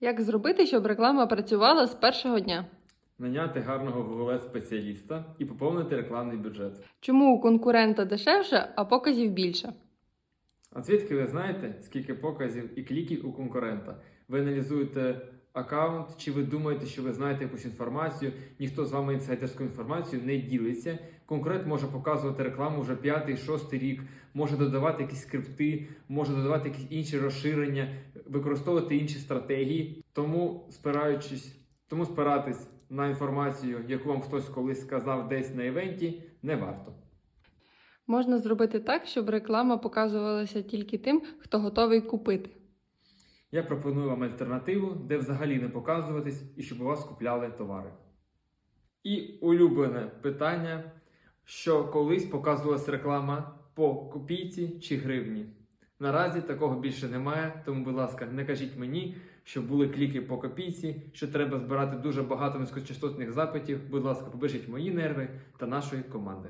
Як зробити, щоб реклама працювала з першого дня? Наняти гарного google спеціаліста і поповнити рекламний бюджет. Чому у конкурента дешевше, а показів більше? А звідки ви знаєте, скільки показів і кліків у конкурента? Ви аналізуєте аккаунт, чи ви думаєте, що ви знаєте якусь інформацію? Ніхто з вами інсайдерську інформацію не ділиться. Конкурент може показувати рекламу вже п'ятий, шостий рік, може додавати якісь скрипти, може додавати якісь інші розширення, використовувати інші стратегії. Тому спираючись, тому спиратись на інформацію, яку вам хтось колись сказав десь на івенті, не варто. Можна зробити так, щоб реклама показувалася тільки тим, хто готовий купити. Я пропоную вам альтернативу, де взагалі не показуватись і щоб у вас купляли товари. І улюблене питання, що колись показувалась реклама по копійці чи гривні. Наразі такого більше немає, тому, будь ласка, не кажіть мені, що були кліки по копійці, що треба збирати дуже багато низькочастотних запитів. Будь ласка, побежіть мої нерви та нашої команди.